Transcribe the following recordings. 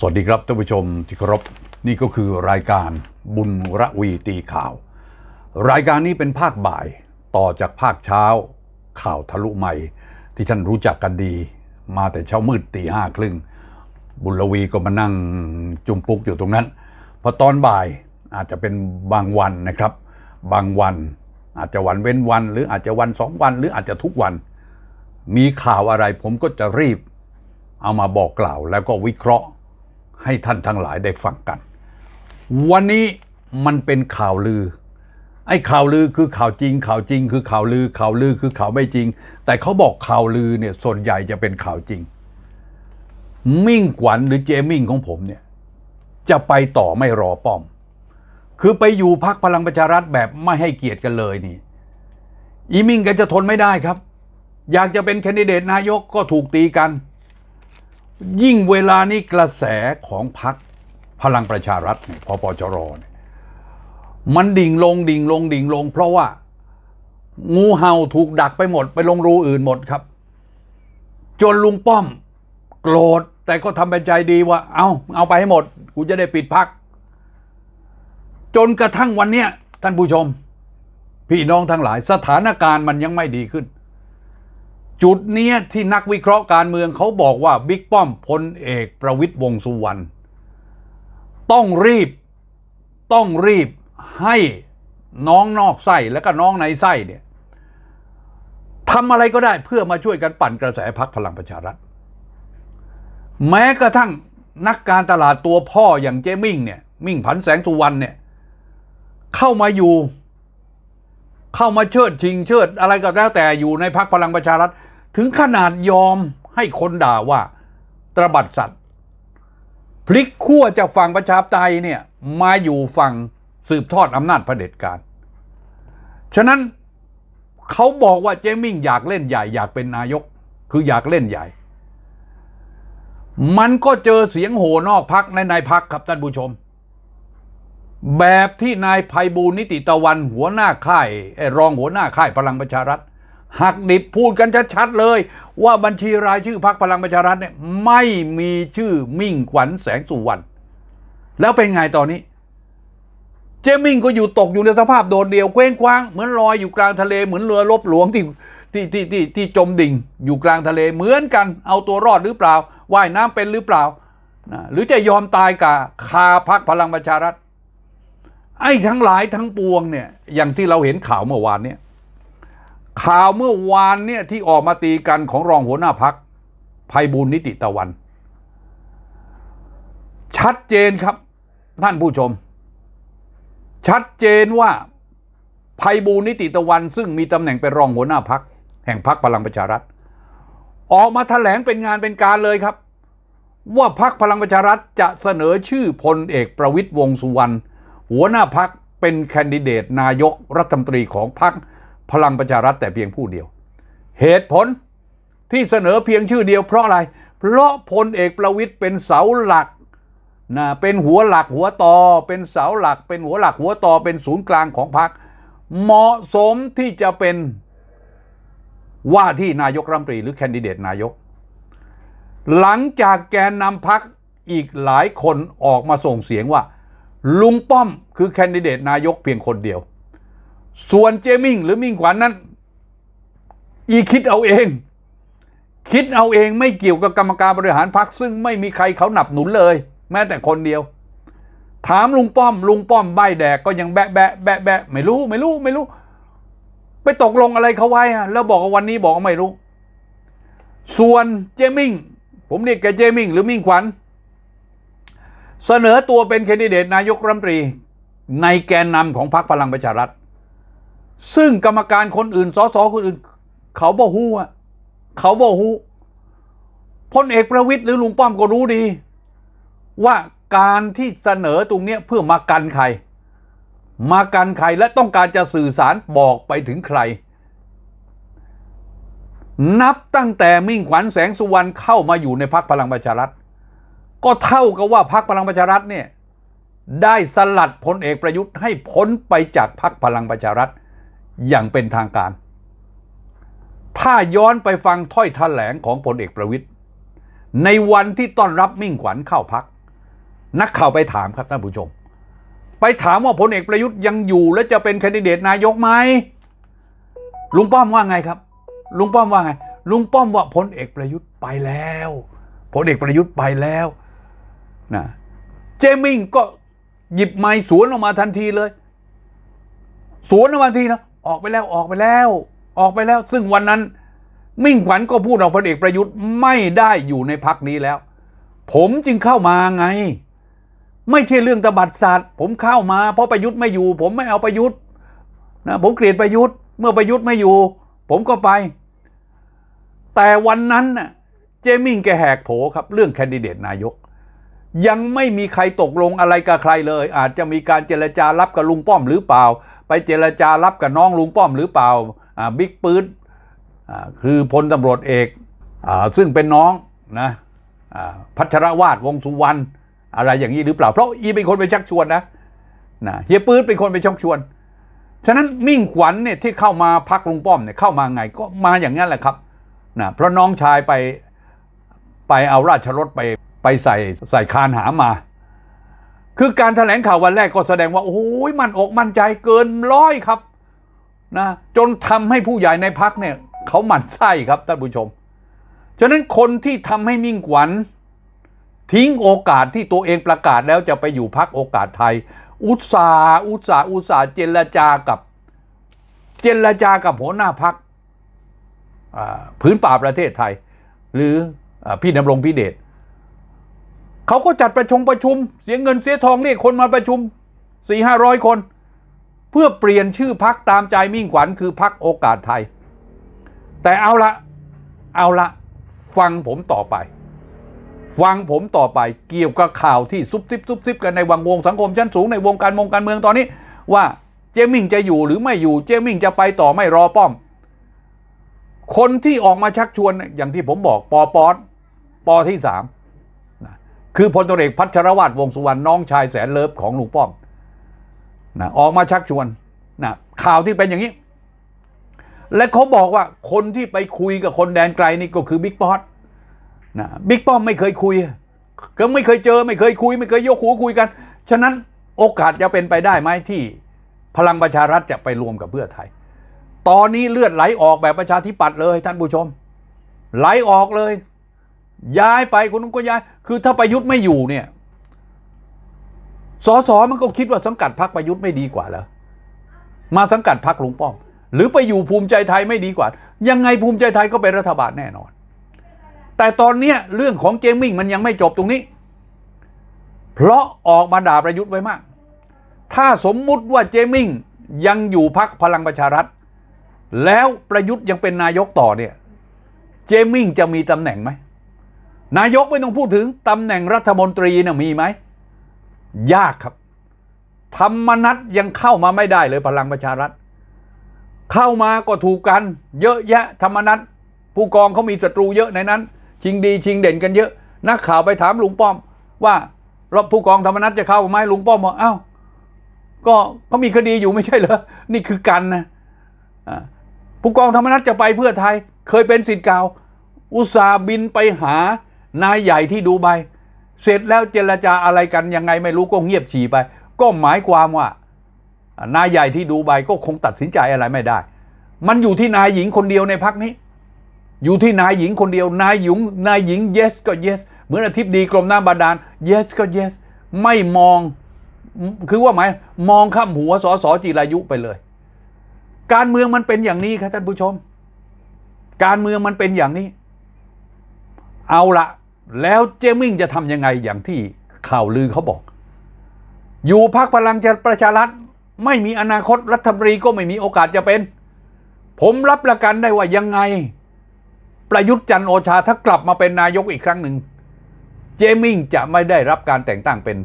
สวัสดีครับท่านผู้ชมที่เคารพนี่ก็คือรายการบุญระวีตีข่าว รายการนี้เป็นภาคบ่ายต่อจากภาคเช้า ข่าวทะลุใหม่ ที่ท่านรู้จักกันดี มาแต่เช้ามืดตีห้าครึ่ง บุญระวีก็มานั่งจุมปุกอยู่ตรงนั้น พอตอนบ่ายอาจจะเป็นบางวันนะครับ บางวัน อาจจะวันเว้นวัน หรืออาจจะวันสองวัน หรืออาจจะทุกวัน มีข่าวอะไรผมก็จะรีบ เอามาบอกกล่าวแล้วก็วิเคราะห์ ให้ท่านทั้งหลายได้ฟังกัน วันนี้มันเป็นข่าวลือ ไอ้ข่าวลือคือข่าวจริง ข่าวจริง คือข่าวลือ ข่าวลือคือข่าวไม่จริง แต่เขาบอกข่าวลือเนี่ยส่วนใหญ่จะเป็นข่าวจริง มิ่งขวัญหรือเจมิ่งของผมเนี่ยจะไปต่อไม่รอป้อม คือไปอยู่พักพลังประชารัฐแบบไม่ให้เกียรติกันเลยนี่ อีมิ่งแกจะทนไม่ได้ครับ อยากจะเป็นแคนดิเดตนายกก็ถูกตีกัน ยิ่งเวลานี้กระแสของพรรคพลังประชารัฐเนี่ยพปจรเนี่ยมันดิ่งลงดิ่งลงดิ่งลง เพราะว่า งูเห่าถูกดักไปหมด ไปลงรูอื่นหมดครับ จนลุงป้อม โกรธแต่ก็ทำเป็นใจดีว่า เอาเอาไปให้หมด กูจะได้ปิดพัก จนกระทั่งวันเนี้ยท่านผู้ชม พี่น้องทั้งหลาย สถานการณ์มันยังไม่ดีขึ้น จุดเนี้ยที่นักวิเคราะห์การเมืองเขาบอกว่าบิ๊กป้อมพลเอกประวิตยวงสุวรรณต้องรีบต้องรีบให้น้องนอกไส้และก็น้องในไส้เนี่ยทำอะไรก็ได้เพื่อมาช่วยกันปั่นกระแสพักพลังประชารัฐ แม้กระทั่งนักการตลาดตัวพ่ออย่างเจมิ่งเนี่ยมิ่งผันแสงสุวรรณเนี่ยเข้ามาอยู่ เข้ามาเชิดชิงเชิดอะไรก็แล้วแต่อยู่ในพักพลังประชารัฐ ถึงขนาดยอมให้คนด่าว่า ตระบัดสัตว์ พลิกขั้วจากฝั่งประชาธิปไตยเนี่ยมาอยู่ฝั่งสืบทอดอำนาจเผด็จการ ฉะนั้นเขาบอกว่าเจมิ่งอยากเล่นใหญ่อยากเป็นนายก คืออยากเล่นใหญ่ มันก็เจอเสียงโห่นอกพักในในพักครับท่านผู้ชม แบบที่นายภัยบูลนิติตะวันหัวหน้าค่ายรองหัวหน้าค่ายพลังประชารัฐ หักดิบพูดกันชัดๆเลย ว่าบัญชีรายชื่อพักพลังประชารัฐเนี่ยไม่มีชื่อมิ่งขวัญแสงสุวรรณแล้วเป็นไงตอนนี้ เจมิ่งก็อยู่ตกอยู่ในสภาพโดดเดี่ยวเคว้งคว้าง เหมือนลอยอยู่กลางทะเลเหมือนเรือรบหลวงที่ที่ที่ที่ที่จมดิ่ง อยู่กลางทะเลเหมือนกันเอาตัวรอดหรือเปล่าว่ายน้ำเป็นหรือเปล่านะหรือจะยอมตายกับคาพักพลังประชารัฐไอ้ทั้งหลายทั้งปวงเนี่ยอย่างที่เราเห็นข่าวเมื่อวานเนี่ย ข่าวเมื่อวานเนี่ยที่ออกมาตีกันของรองหัวหน้าพักภัยบูลนิติตะวัน ชัดเจนครับ ท่านผู้ชม ชัดเจนว่าภัยบูลนิติตะวัน ซึ่งมีตำแหน่งเป็นรองหัวหน้าพักแห่งพักพลังประชารัฐ ออกมาแถลงเป็นงานเป็นการเลยครับ ว่าพักพลังประชารัฐจะเสนอชื่อพลเอกประวิตยวงสุวรรณหัวหน้าพักเป็นแคนดิเดตนายกรัฐมนตรีของพัก พลังประชารัฐแต่เพียงผู้เดียว เหตุผลที่เสนอเพียงชื่อเดียวเพราะอะไร เพราะพลเอกประวิตยเป็นเสาหลักนะเป็นหัวหลักหัวต่อ เป็นเสาหลัก เป็นหัวหลักหัวต่อเป็นศูนย์กลางของพรรคเหมาะสมที่จะเป็นว่าที่นายกรัฐมนตรีหรือแคนดิเดตนายก หลังจากแกนนำพักอีกหลายคนออกมาส่งเสียงว่า ลุงป้อมคือแคนดิเดตนายกเพียงคนเดียว ส่วนเจมิงหรือมิ่งขวัญนนั้น อีคิดเอาเอง คิดเอาเองไม่เกี่ยวกับกรรมการบริหารพรรคซึ่งไม่มีใครเขาหนับหนุนเลย แม้แต่คนเดียว ถามลุงป้อม ลุงป้อมใบแดกก็ยังแบะแบะแบะแบะไม่รู้ไม่รู้ไม่รู้ ไปตกลงอะไรเขาไว้อะแล้วบอกว่าวันนี้บอกว่าไม่รู้ ส่วนเจมิงผมเรียกแกเจมิงหรือมิ่งขวัญเสนอตัวเป็นแคนดิเดตนายกรัฐมนตรี ในแกนนำของพรรคพลังประชารัฐ ซึ่งกรรมการคนอื่นสสคนอื่น เขาบอกฮู้อะเขาบอกฮู้พลเอกประวิตยหรือลุงป้อมก็รู้ดี ว่าการที่เสนอตรงเนี้ยเพื่อมากันใคร มากันใครและต้องการจะสื่อสารบอกไปถึงใคร นับตั้งแต่มิ่งขวัญแสงสุวรรณเข้ามาอยู่ในพักพลังประชารัฐ ก็เท่ากับว่าพักพลังประชารัฐเนี่ยได้สลัดพลเอกประยุทธ์ให้พ้นไปจากพักพลังประชารัฐ อย่างเป็นทางการ ถ้าย้อนไปฟังถ้อยแถลงของพลเอกประวิทย์ในวันที่ต้อนรับมิ่งขวัญเข้าพัก นักข่าวไปถามครับท่านผู้ชม ไปถามว่าพลเอกประยุทธ์ยังอยู่และจะเป็นแคนดิเดตนายกไหมลุงป้อมว่าไงครับ ลุงป้อมว่าไง ลุงป้อมว่าพลเอกประยุทธ์ไปแล้วพลเอกประยุทธ์ไปแล้วนะเจมิงก็หยิบไม้สวนออกมาทันทีเลย สวนออกมาทันทีนะ ออกไปแล้วออกไปแล้ว ออกไปแล้ว ซึ่งวันนั้น มิ่งขวัญก็พูดออกพลเอกประยุทธ์ไม่ได้อยู่ในพักนี้แล้ว ผมจึงเข้ามาไง ไม่ใช่เรื่องตบัดสัตว์ผมเข้ามา เพราะประยุทธ์ไม่อยู่ ผมไม่เอาประยุทธ์นะผมเกลียดประยุทธ์ เมื่อประยุทธ์ไม่อยู่ ผมก็ไป แต่วันนั้นน่ะเจมิงแกแหกโผครับ เรื่องแคนดิเดตนายก ยังไม่มีใครตกลงอะไรกับใครเลย อาจจะมีการเจรจารับกับลุงป้อมหรือเปล่า ไปเจรจารับกับน้องลุงป้อมหรือเปล่าบิ๊กปื๊ดคือพลตำรวจเอกอซึ่งเป็นน้องนะพัชรวาดวงสุวรรณอะไรอย่างนี้หรือเปล่า เพราะอีเป็นคนไปชักชวนนะนะเฮียปื๊ดเป็นคนไปชักชวน ฉะนั้นมิ่งขวัญเนี่ยที่เข้ามาพักลุงป้อมเนี่ยเข้ามาไงก็มาอย่างนั้นแหละครับนะเพราะน้องชายไปไปเอาราชรถไปไปใส่ใส่คานหามา คือการแถลงข่าววันแรกก็แสดงว่า โอ้โหมันอกมั่นใจเกินร้อยครับนะจนทำให้ผู้ใหญ่ในพักเนี่ยเขาหมั่นไส้ครับท่านผู้ชม ฉะนั้นคนที่ทำให้มิ่งขวัญ ทิ้งโอกาสที่ตัวเองประกาศแล้วจะไปอยู่พักโอกาสไทย อุตสาห์อุตสาห์อุตสาห์เจรจากับ เจรจากับหัวหน้าพักพื้นป่าประเทศไทย หรืออพี่ดำรงพิเดช เขาก็จัดประชงประชุม เสียเงินเสียทองเรียกคนมาประชุมสี่ห้าร้อยคน เพื่อเปลี่ยนชื่อพักตามใจมิ่งขวัญคือพักโอกาสไทย แต่เอาละเอาละฟังผมต่อไป ฟังผมต่อไปเกี่ยวกับข่าวที่ซุบซิบซุบซิบกันในวังวงสังคมชั้นสูงในวงการมงการเมืองตอนนี้ ว่าเจมิงจะอยู่หรือไม่อยู่เจมิงจะไปต่อไม่รอป้อม คนที่ออกมาชักชวนอย่างที่ผมบอกปอปอปอที่สาม คือพลตเอกพัชรวาดวงสุวรรณน้องชายแสนเลิฟของลุงป้อมนะออกมาชักชวนนะข่าวที่เป็นอย่างนี้ และเขาบอกว่าคนที่ไปคุยกับคนแดนไกลนี่ก็คือบิ๊กป๊อตนะบิ๊กป้อมไม่เคยคุย ก็ไม่เคยเจอไม่เคยคุย ไม่เคยยกหูคุยกัน ฉะนั้นโอกาสจะเป็นไปได้ไหมที่พลังประชารัฐจะไปรวมกับเพื่อไทย ตอนนี้เลือดไหลออกแบบประชาธิปัตย์เลยท่านผู้ชม ไหลออกเลย ย้ายไปคนนู้นก็ย้าย คือถ้าประยุทธ์ไม่อยู่เนี่ย สสมันก็คิดว่าสังกัดพรรคประยุทธ์ไม่ดีกว่าแล้วมาสังกัดพรรคลุงป้อม หรือไปอยู่ภูมิใจไทยไม่ดีกว่า ยังไงภูมิใจไทยก็เป็นรัฐบาลแน่นอน แต่ตอนเนี้ยเรื่องของเจมิงมันยังไม่จบตรงนี้ เพราะออกมาด่าประยุทธ์ไว้มาก ถ้าสมมุติว่าเจมิงยังอยู่พักพลังประชารัฐ แล้วประยุทธ์ยังเป็นนายกต่อเนี่ย เจมิงจะมีตำแหน่งไหม นายกไม่ต้องพูดถึงตำแหน่งรัฐมนตรีนะมีไหม ยากครับ ธรรมนัตยังเข้ามาไม่ได้เลยพลังประชารัฐ เข้ามาก็ถูกกัน เยอะแยะธรรมนัตผู้กองเขามีศัตรูเยอะในนั้น ชิงดีชิงเด่นกันเยอะ นักข่าวไปถามลุงป้อม ว่าเราผู้กองธรรมนัตจะเข้าไหมลุงป้อมบอกอ้าวก็เขามีคดีอยู่ไม่ใช่เหรอนี่คือกันนะผู้กองธรรมนัตจะไปเพื่อไทย เคยเป็นสิทธิ์เก่า อุตส่าห์บินไปหา นายใหญ่ที่ดูไบเสร็จแล้วเจรจาอะไรกันยังไงไม่รู้ก็เงียบฉี่ไป ก็หมายความว่านายใหญ่ที่ดูไบก็คงตัดสินใจอะไรไม่ได้ มันอยู่ที่นายหญิงคนเดียวในพักนี้ อยู่ที่นายหญิงคนเดียวนายหญิงนายหญิง yes ก็ yes เหมือนอธิบดีกรมหน้ำบาดาล yes ก็ yes ไม่มองคือว่าหมายมองข้ามหัวสอสอจิรายุไปเลย การเมืองมันเป็นอย่างนี้ครับท่านผู้ชม การเมืองมันเป็นอย่างนี้ เอาละ แล้วเจมิงจะทำยังไงอย่างที่ข่าวลือเขาบอก อยู่พักพลังประชารัฐไม่มีอนาคตรัฐมนตรีก็ไม่มีโอกาสจะเป็น ผมรับประกันได้ว่ายังไง ประยุทธ์จันโอชาถ้ากลับมาเป็นนายกอีกครั้งหนึ่ง เจมิงจะไม่ได้รับการแต่งตั้งเป็น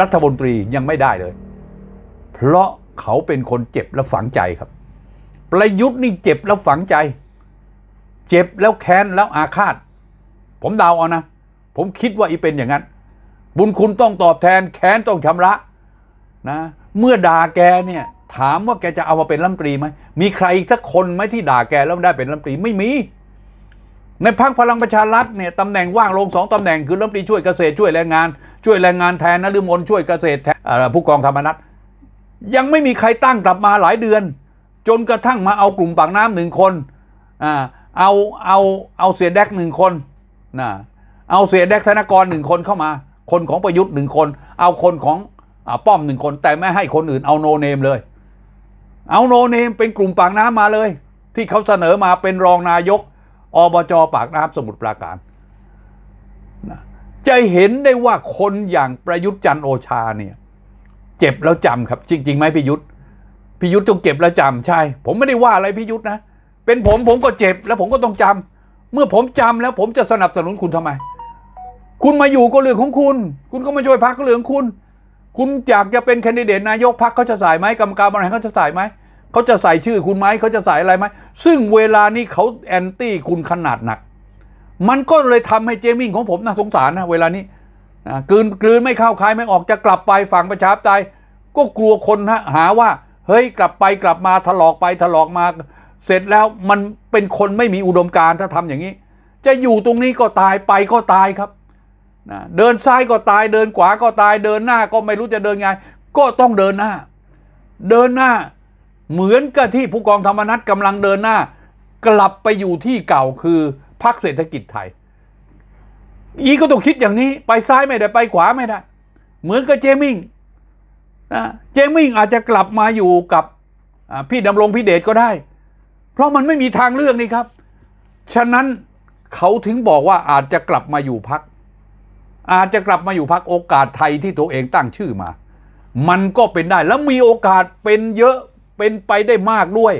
รัฐมนตรียังไม่ได้เลย เพราะเขาเป็นคนเจ็บและฝังใจครับ ประยุทธ์นี่เจ็บแล้วฝังใจ เจ็บแล้วแค้นแล้วอาฆาต ผมเดาเอานะ ผมคิดว่าอีเป็นอย่างนั้น บุญคุณต้องตอบแทนแค้นต้องชำระนะ เมื่อด่าแกเนี่ยถามว่าแกจะเอามาเป็นรัฐมนตรีไหมมีใครสักคนไหมที่ด่าแกแล้วได้เป็นรัฐมนตรีไม่มี ในพักพลังประชารัฐเนี่ยตำแหน่งว่างลงสองตำแหน่งคือรัฐมนตรีช่วยเกษตรช่วยแรงงาน ช่วยแรงงานแทนนฤมลช่วยเกษตรแทนผู้กองธรรมนัฐยังไม่มีใครตั้งกลับมาหลายเดือน จนกระทั่งมาเอากลุ่มปากน้ำหนึ่งคนอ่าเอาเอาเอาเสียแดกหนึ่งคนนะ เอาเสียแดกธนกรหนึ่งคนเข้ามา คนของประยุทธ์หนึ่งคน เอาคนของอป้อมหนึ่งคน แต่ไม่ให้คนอื่นเอาโนเนมเลย เอาโนเนมเป็นกลุ่มปากน้ำมาเลย ที่เขาเสนอมาเป็นรองนายกอบจปากน้ำสมุทรปราการนะจะเห็นได้ว่าคนอย่างประยุทธ์จันโอชาเนี่ย เจ็บแล้วจำครับ จริงๆไหมพิยุทธ์พิยุทธ์จงเจ็บแล้วจำใช่ ผมไม่ได้ว่าอะไรพิยุทธ์นะ เป็นผมผมก็เจ็บแล้วผมก็ต้องจำเมื่อผมจำแล้วผมจะสนับสนุนคุณทำไม คุณมาอยู่ก็เรื่องของคุณ คุณก็มาช่วยพักก็เรื่องคุณ คุณอยากจะเป็นแคนดิเดตนายกพักเขาจะใส่ไหมกรรมการบริหารเขาจะใส่ไหมเขาจะใส่ชื่อคุณไหมเขาจะใส่อะไรไหมซึ่งเวลานี้เขาแอนตี้คุณขนาดหนัก มันก็เลยทำให้เจมิ่งของผมน่าสงสารนะเวลานี้นะกลืนกลืนไม่เข้าคายไม่ออกจะกลับไปฝั่งประชาธิปไตยก็กลัวคนฮะหาว่า เฮ้ยกลับไปกลับมาถลอกไปถลอกมา เสร็จแล้วมันเป็นคนไม่มีอุดมการณ์ถ้าทำอย่างนี้ จะอยู่ตรงนี้ก็ตายไปก็ตายครับ นะเดินซ้ายก็ตายเดินขวาก็ตายเดินหน้าก็ไม่รู้จะเดินไง ก็ต้องเดินหน้า เดินหน้า เหมือนกับที่ผู้กองธรรมนัฐกำลังเดินหน้า กลับไปอยู่ที่เก่าคือพรรคเศรษฐกิจไทย อีก็ต้องคิดอย่างนี้ไปซ้ายไม่ได้ไปขวาไม่ได้ เหมือนกับเจมิงนะเจมิงอาจจะกลับมาอยู่กับพี่ดำรงพิเดชก็ได้ เพราะมันไม่มีทางเลือกนี่ครับ ฉะนั้นเขาถึงบอกว่าอาจจะกลับมาอยู่พัก อาจจะกลับมาอยู่พักโอกาสไทยที่ตัวเองตั้งชื่อมา มันก็เป็นได้แล้วมีโอกาสเป็นเยอะเป็นไปได้มากด้วย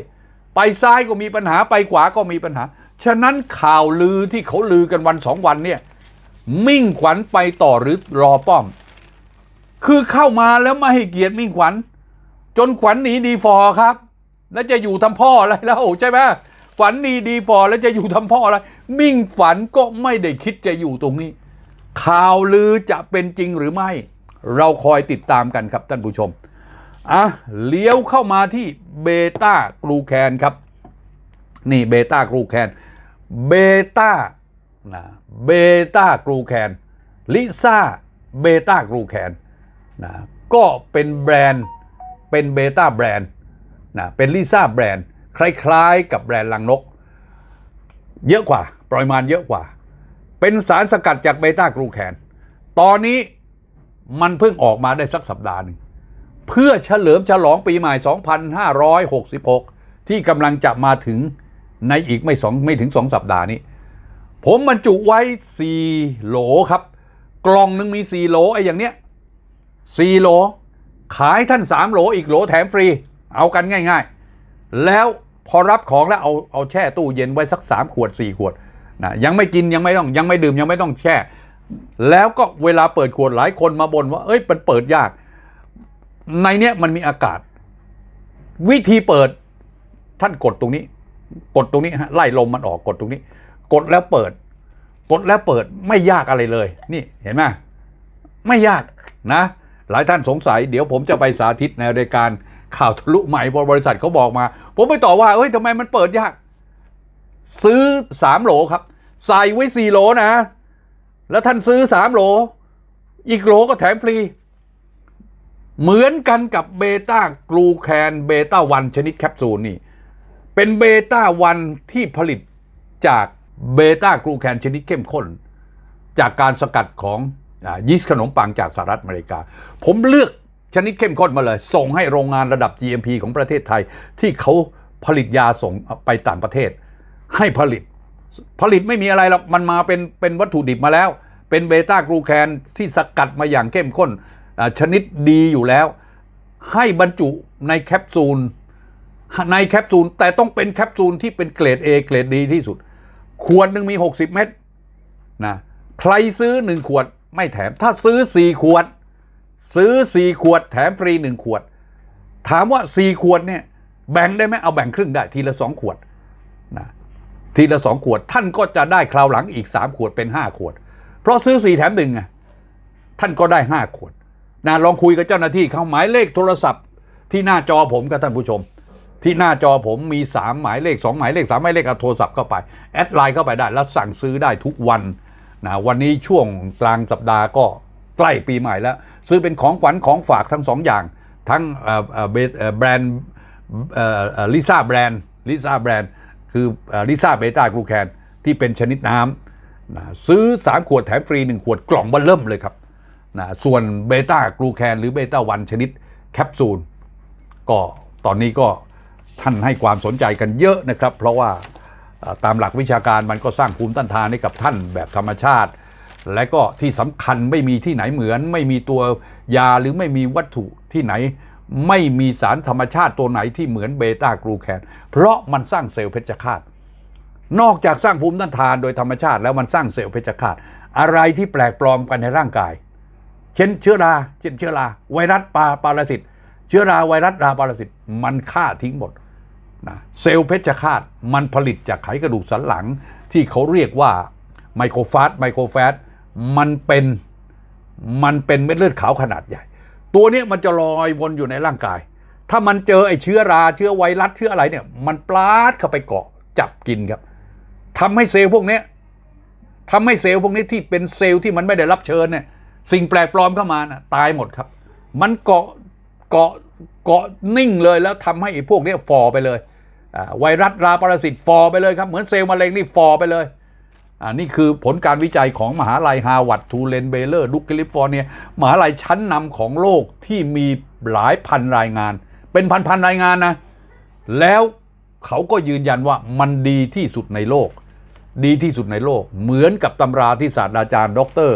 ไปซ้ายก็มีปัญหาไปขวาก็มีปัญหา ฉะนั้นข่าวลือที่เขาลือกันวันสองวันเนี่ยมิ่งขวัญไปต่อหรือรอป้อม คือเข้ามาแล้วไม่ให้เกียรติมิ่งขวัญ จนขวัญหนีดีฟอครับ แล้วจะอยู่ทำพ่ออะไรแล้วใช่ไหมขวัญหนีดีฟอแล้วจะอยู่ทำพ่ออะไร มิ่งฝันก็ไม่ได้คิดจะอยู่ตรงนี้ ข่าวลือจะเป็นจริงหรือไม่ เราคอยติดตามกันครับท่านผู้ชมอะเลี้ยวเข้ามาที่เบต้ากรูแคนครับ นี่เบต้ากรูแคนเบต้านะเบต้ากรูแคนลิซ่าเบต้ากรูแคนนะก็เป็นแบรนด์เป็นเบต้าแบรนด์นะเป็นลิซ่าแบรนด์คล้ายๆ กับแบรนด์ลังนก เยอะกว่าปริมาณเยอะกว่า เป็นสารสกัดจากเบต้ากรูแคน ตอนนี้มันเพิ่งออกมาได้สักสัปดาห์หนึ่งเพื่อเฉลิมฉลองปีใหม่ 2566 ที่กำลังจะมาถึงในอีกไม่สองไม่ถึง2สัปดาห์นี้ ผมบรรจุไว้4โหลครับ กล่องหนึ่งมี4โหลไอ้อย่างเนี้ย4โหลขายท่าน3โหลอีกโหลแถมฟรี เอากันง่าย ๆ แล้วพอรับของแล้วเอาเอาแช่ตู้เย็นไว้สัก3ขวด4ขวด นะยังไม่กินยังไม่ต้องยังไม่ดื่มยังไม่ต้องแช่ แล้วก็เวลาเปิดขวดหลายคนมาบ่นว่า เอ้ยมันเปิดยาก ในเนี้ยมันมีอากาศ วิธีเปิดท่านกดตรงนี้ กดตรงนี้ฮะไล่ลมมันออกกดตรงนี้ กดแล้วเปิด กดแล้วเปิดไม่ยากอะไรเลย นี่เห็นไหมไม่ยากนะ หลายท่านสงสัย เดี๋ยวผมจะไปสาธิตในรายการข่าวทะลุใหม่บริษัทเขาบอกมา ผมไปต่อว่าเอ้ยทำไมมันเปิดยาก ซื้อสามโหลครับ ใส่ไว้สี่โหลนะ แล้วท่านซื้อสามโหล อีกโหลก็แถมฟรี เหมือนกันกับเบต้ากลูแคนเบต้าวันชนิดแคปซูลนี่ เป็นเบต้าวันที่ผลิตจากเบต้ากลูแคนชนิดเข้มข้น จากการสกัดของอยีสต์ขนมปังจากสหรัฐอเมริกา ผมเลือกชนิดเข้มข้นมาเลย ส่งให้โรงงานระดับ GMP ของประเทศไทย ที่เขาผลิตยาส่งไปต่างประเทศ ให้ผลิต ผลิตไม่มีอะไรหรอกมันมาเป็นเป็นวัตถุดิบมาแล้ว เป็นเบต้ากลูแคนที่สกัดมาอย่างเข้มข้นชนิดดีอยู่แล้ว ให้บรรจุในแคปซูลในแคปซูลแต่ต้องเป็นแคปซูลที่เป็นเกรด A เกรดดีที่สุด ขวดหนึ่งมี 60 เม็ดนะใครซื้อ 1 ขวดไม่แถม ถ้าซื้อ 4 ขวด ซื้อ 4 ขวดแถมฟรี 1 ขวด ถามว่า 4 ขวดเนี่ยแบ่งได้ไหมเอาแบ่งครึ่งได้ทีละ 2 ขวดนะ ทีละ2ขวด ท่านก็จะได้คราวหลังอีก3ขวดเป็น5ขวด เพราะซื้อ4แถมหนึ่งไงท่านก็ได้5ขวดนะลองคุยกับเจ้าหน้าที่เขาหมายเลขโทรศัพท์ที่หน้าจอผมกับท่านผู้ชม ที่หน้าจอผมมี3หมายเลข2หมายเลข3หมายเลขเอาโทรศัพท์เข้าไปแอดไลน์เข้าไปได้แล้วสั่งซื้อได้ทุกวันนะวันนี้ช่วงกลางสัปดาห์ก็ใกล้ปีใหม่แล้ว ซื้อเป็นของขวัญของฝากทั้งสองอย่าง ทั้งแบรนด์ลิซ่าแบรนด์ลิซ่าแบรนด์ คือลิซ่าเบต้ากลูแคนที่เป็นชนิดน้ำนะซื้อ 3 ขวดแถมฟรี 1 ขวดกล่องเบอร์เริ่มเลยครับนะส่วนเบต้ากลูแคนหรือเบต้าวันชนิดแคปซูลก็ตอนนี้ก็ท่านให้ความสนใจกันเยอะนะครับ เพราะว่าตามหลักวิชาการมันก็สร้างภูมิต้านทานให้กับท่านแบบธรรมชาติ และก็ที่สำคัญไม่มีที่ไหนเหมือน ไม่มีตัวยาหรือไม่มีวัตถุที่ไหน ไม่มีสารธรรมชาติตัวไหนที่เหมือนเบต้ากลูแคนเพราะมันสร้างเซลล์เพชฌฆาตนอกจากสร้างภูมิต้านทานโดยธรรมชาติแล้วมันสร้างเซลล์เพชฌฆาตอะไรที่แปลกปลอมกันในร่างกาย เช่นเชื้อรา เช่นเชื้อรา ไวรัสปาปารสิต เชื้อราไวรัสราปารสิต มันฆ่าทิ้งหมดนะเซลล์เพชฌฆาตมันผลิตจากไขกระดูกสันหลังที่เขาเรียกว่าไมโครฟาสไมโครแฟตมันเป็นมันเป็นเม็ดเลือดขาวขนาดใหญ่ ตัวนี้มันจะลอยวนอยู่ในร่างกาย ถ้ามันเจอไอ้เชื้อราเชื้อไวรัสเชื้ออะไรเนี่ย มันปลาดเข้าไปเกาะจับกินครับทำให้เซลล์พวกนี้ยทำให้เซลล์พวกนี้ที่เป็นเซลล์ที่มันไม่ได้รับเชิญเนี่ย สิ่งแปลกปลอมเข้ามานะตายหมดครับ มันเกาะเกาะเกาะนิ่งเลยแล้วทำให้ไอ้พวกนี้ฟอไปเลยอ่าไวรัสราปรสิตฟอไปเลยครับเหมือนเซลล์มะเร็งนี่ฟอไปเลย อ่านี่คือผลการวิจัยของมหาลัยฮาร์วาร์ดทูเลนเบเลอร์ดุกแคลิฟอร์เนียมหาลัยชั้นนำของโลกที่มีหลายพันรายงาน เป็นพันๆรายงานนะ แล้วเขาก็ยืนยันว่ามันดีที่สุดในโลก ดีที่สุดในโลก เหมือนกับตำราที่ศาสตราจารย์ ดร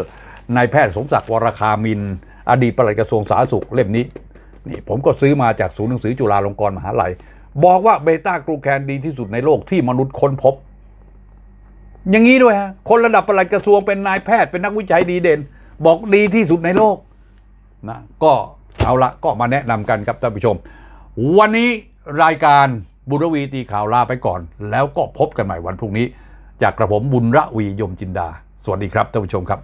นายแพทย์สมศักดิ์วรคามิน อดีตปลัดกระทรวงสาธารณสุขเล่มนี้นี่ผมก็ซื้อมาจากศูนย์หนังสือจุฬาลงกรณ์มหาลัย บอกว่าเบต้ากลูแคนดีที่สุดในโลกที่มนุษย์ค้นพบ อย่างนี้ด้วยฮะคนระดับปลัดกระทรวงเป็นนายแพทย์เป็นนักวิจัยดีเด่น บอกดีที่สุดในโลกนะก็เอาละก็มาแนะนำกันครับท่านผู้ชม วันนี้รายการบุญรวีตีข่าวลาไปก่อน แล้วก็พบกันใหม่วันพรุ่งนี้ จากกระผมบุญระวียมจินดา สวัสดีครับท่านผู้ชมครับ